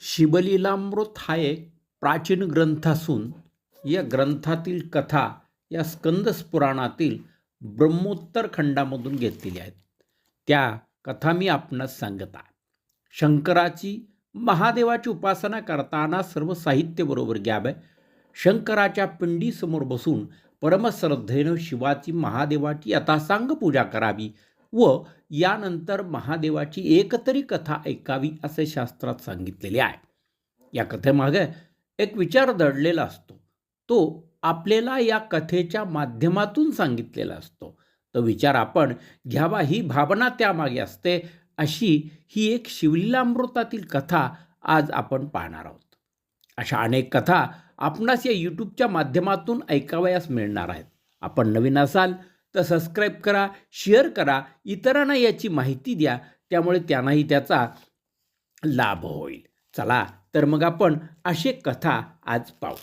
शिवलीलामृत हा एक प्राचीन ग्रंथ असून या ग्रंथातील कथा या स्कंदस पुराणातील ब्रह्मोत्तर खंडामधून घेतलेल्या आहेत. त्या कथा मी आपणास सांगत आहे. शंकराची महादेवाची उपासना करताना सर्व साहित्य बरोबर घ्यावे. शंकराच्या पिंडीसमोर बसून परमश्रद्धेनं शिवाची महादेवाची यथासांग पूजा करावी. व यानंतर महादेवाची एकतरी कथा ऐकावी असे शास्त्रात सांगितलेले आहे. या कथेमागे एक विचार दडलेला असतो. तो आपल्याला या कथेच्या माध्यमातून सांगितलेला असतो. तो विचार आपण घ्यावा ही भावना त्यामागे असते अशी ही एक शिवलीलामृतातील कथा आज आपण पाहणार आहोत. अशा अनेक कथा आपणास या यूट्यूबच्या माध्यमातून ऐकावयास मिळणार आहेत. आपण नवीन असाल तर सबस्क्राईब करा शेअर करा इतरांना याची माहिती द्या त्यामुळे त्यांनाही त्याचा लाभ होईल. चला तर मग आपण असे कथा आज पाहू.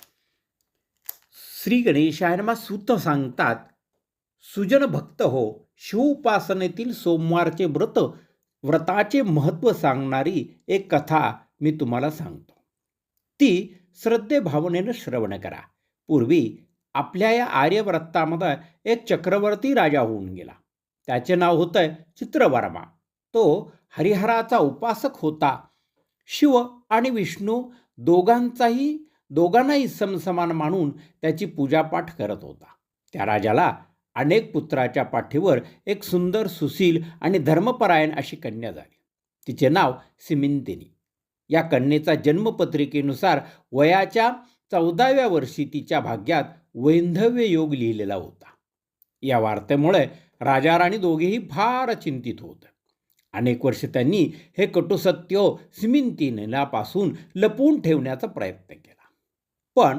श्री गणेशायनमा सूत सांगतात सुजन भक्त हो शिवोपासनेतील सोमवारचे व्रत व्रताचे महत्त्व सांगणारी एक कथा मी तुम्हाला सांगतो. ती श्रद्धेभावनेनं श्रवण करा. पूर्वी आपल्या या आर्यव्रतामध्ये एक चक्रवर्ती राजा होऊन गेला. त्याचे नाव होतं चित्रवर्मा. तो हरिहराचा उपासक होता. शिव आणि विष्णू दोघांचाही दोघांनाही समसमान मानून त्याची पूजापाठ करत होता. त्या राजाला अनेक पुत्राच्या पाठीवर एक सुंदर सुशील आणि धर्मपरायण अशी कन्या झाली. तिचे नाव सिमिंतिनी या कन्येचा जन्मपत्रिकेनुसार वयाच्या चौदाव्या वर्षी तिच्या भाग्यात वैंधव्य योग लिहिलेला होता. या वार्तेमुळे राजा राणी दोघेही फार चिंतित होते. अनेक वर्ष त्यांनी हे कटुसत्य सिमिंतिनीलापासून लपवून ठेवण्याचा प्रयत्न केला. पण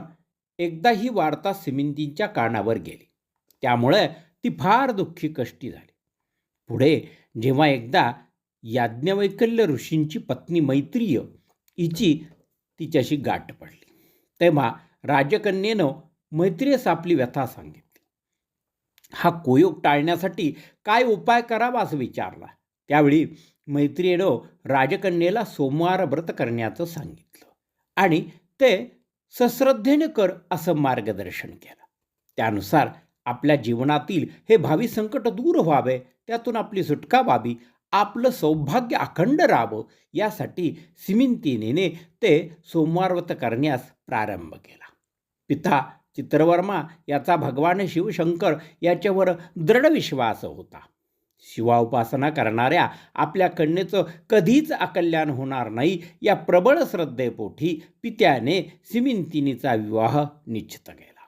एकदा ही वार्ता सिमिंतींच्या कानावर गेली. त्यामुळे ती फार दुःखी कष्टी झाली. पुढे जेव्हा एकदा याज्ञवैकल्य ऋषींची पत्नी मैत्रीय हिची तिच्याशी गाठ पडली. तेव्हा राजकन्येनं मैत्रीस आपली व्यथा सांगितली. हा कोयोग टाळण्यासाठी काय उपाय करावा असं विचारला. त्यावेळी मैत्रियेनं राजकन्येला सोमवार व्रत करण्याचं सांगितलं आणि ते सश्रद्धेने कर असं मार्गदर्शन केलं. त्यानुसार आपल्या जीवनातील हे भावी संकट दूर व्हावे त्यातून आपली सुटका व्हावी आपलं सौभाग्य अखंड राहावं यासाठी सिमिंतिनीने ते सोमवार व्रत करण्यास प्रारंभ केला. पिता चित्रवर्मा याचा भगवान शिवशंकर याच्यावर दृढ विश्वास होता. शिवाउपासना करणाऱ्या आपल्या कन्येचं कधीच अकल्याण होणार नाही या प्रबळ श्रद्धेपोटी पित्याने सिमिंतिनीचा विवाह निश्चित केला.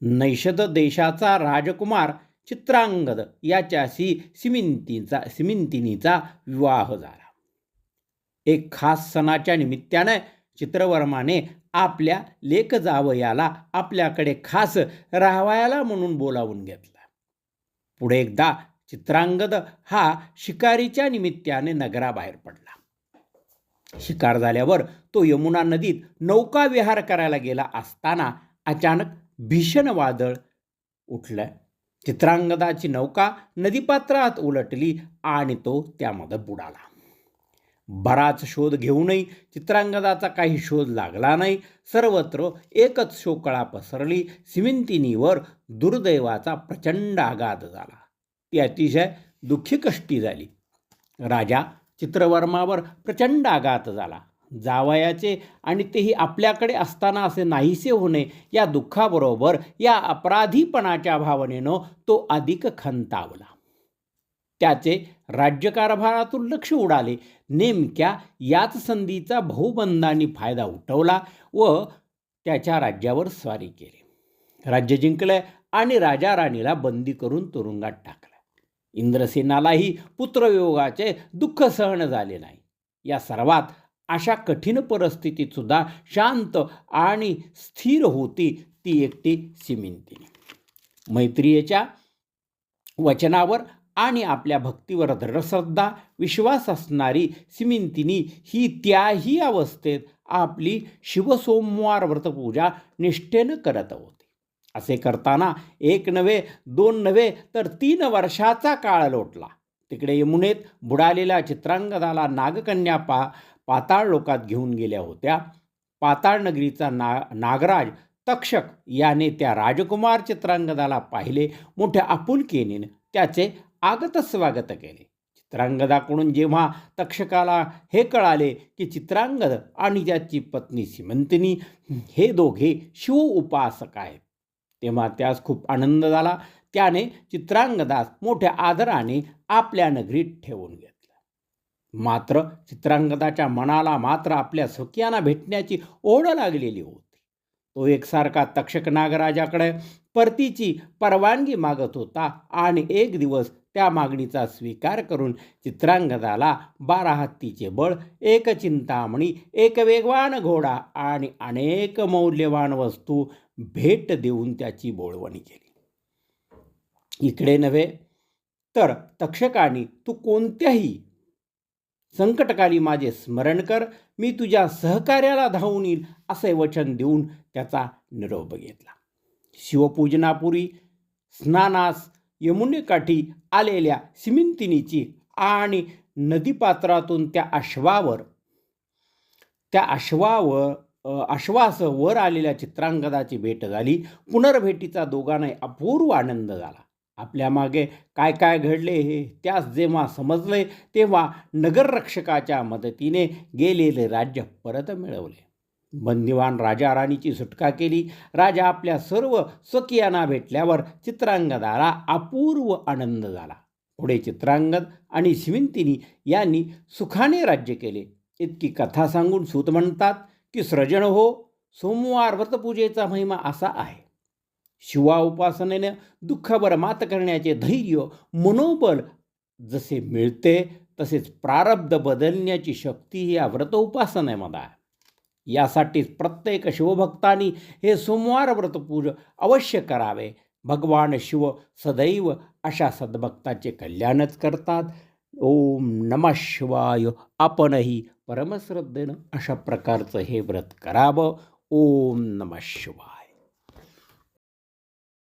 नैषद देशाचा राजकुमार चित्रांगद याच्याशी सिमिंतीचा सिमिंतिनीचा विवाह झाला. एक खास सणाच्या निमित्ताने चित्रवर्माने आपल्या लेख जावयाला आपल्याकडे खास राहावयाला म्हणून बोलावून घेतला. पुढे एकदा चित्रांगद हा शिकारीच्या निमित्ताने नगराबाहेर पडला. शिकार झाल्यावर तो यमुना नदीत नौका विहार करायला गेला असताना अचानक भीषण वादळ उठलं. चित्रांगदाची नौका नदीपात्रात उलटली आणि तो त्यामध्ये बुडाला. बराच शोध घेऊनही चित्रांगदाचा काही शोध लागला नाही. सर्वत्र एकच शोकळा पसरली. सिमिंतिनीवर दुर्दैवाचा प्रचंड आघात झाला. ती अतिशय दुःखी कष्टी झाली. राजा चित्रवर्मावर प्रचंड आघात झाला. जावयाचे आणि तेही आपल्याकडे असताना असे नाहीसे होणे या दुःखाबरोबर या अपराधीपणाच्या भावनेनं तो अधिक खंतावला. त्याचे राज्यकारभारातून लक्ष उडाले. नेमक्या याच संधीचा भाऊबंदांनी फायदा उठवला व त्याच्या राज्यावर स्वारी केली. राज्य जिंकलं आणि राजा राणीला बंदी करून तुरुंगात टाकलं. इंद्रसेनालाही पुत्रवियोगाचे दुःख सहन झाले नाही. या सर्वात अशा कठीण परिस्थितीत सुद्धा शांत आणि स्थिर होती ती एकटी सिमिंतिनी. मैत्रियेच्या वचनावर आणि आपल्या भक्तीवर दृढश्रद्धा विश्वास असणारी सिमिंतिनी ही त्याही अवस्थेत आपली शिवसोमवार व्रतपूजा निष्ठेनं करत होती. असे करताना एक नव्हे दोन नव्हे तर तीन वर्षाचा काळ लोटला. तिकडे यमुनेत बुडालेल्या चित्रांगदाला नागकन्या पा पाताळ लोकात घेऊन गेल्या होत्या. पाताळ नगरीचा ना नागराज तक्षक याने त्या राजकुमार चित्रांगदाला पाहिले मोठ्या आपुलकीने त्याचे आगत स्वागत केले. चित्रांगदाकडून जेव्हा तक्षकाला हे कळाले की चित्रांगद आणि त्याची पत्नी सिमंतिनी हे दोघे शिव उपासक आहेत तेव्हा त्यास खूप आनंद झाला. त्याने चित्रांगदास मोठ्या आदराने आपल्या नगरीत ठेवून घेतला. मात्र चित्रांगदाच्या मनाला मात्र आपल्या सुखियांना भेटण्याची ओढ लागलेली होती. तो एकसारखा तक्षक नागराजाकडे परतीची परवानगी मागत होता आणि एक दिवस त्या मागणीचा स्वीकार करून चित्रांगदाला बारा हत्तीचे बळ एक चिंतामणी एक वेगवान घोडा आणि अनेक मौल्यवान वस्तू भेट देऊन त्याची बोळवणी केली. इकडे नव्हे तर तक्षकाने तू कोणत्याही संकटकाली माझे स्मरण कर मी तुझ्या सहकार्याला धावून येईल असे वचन देऊन त्याचा निरोप घेतला. शिवपूजनापूर्वी स्नानास यमुनेकाठी आलेल्या सिमिंतिनीची आणि नदीपात्रातून त्या अश्वावर त्या अश्वावर अ, अश्वासह वर आलेल्या चित्रांगदाची भेट झाली. पुनर्भेटीचा दोघांनाही अपूर्व आनंद झाला. आपल्या मागे काय काय घडले हे त्यास जेव्हा समजले तेव्हा नगररक्षकाच्या मदतीने गेलेले राज्य परत मिळवले. बंदिवान राजा राणीची सुटका केली. राजा आपल्या सर्व स्वकियांना भेटल्यावर चित्रांगदाला अपूर्व आनंद झाला. पुढे चित्रांगद आणि शिविंतिनी यांनी सुखाने राज्य केले. इतकी कथा सांगून सूत म्हणतात की सृजन हो सोमवार व्रतपूजेचा महिमा असा आहे. शिवा उपासनेने दुःखावर मात करण्याचे धैर्य मनोबल जसे मिळते तसेच प्रारब्ध बदलण्याची शक्ती ही या व्रत उपासनेमध्ये आहे. यासाठीच प्रत्येक शिवभक्तांनी हे सोमवार व्रतपूज अवश्य करावे. भगवान शिव सदैव अशा सद्भक्ताचे कल्याणच करतात. ओम नमः शिवाय. आपणही परमश्रद्धेनं अशा प्रकारचं हे व्रत करावं. ओम नमः शिवाय.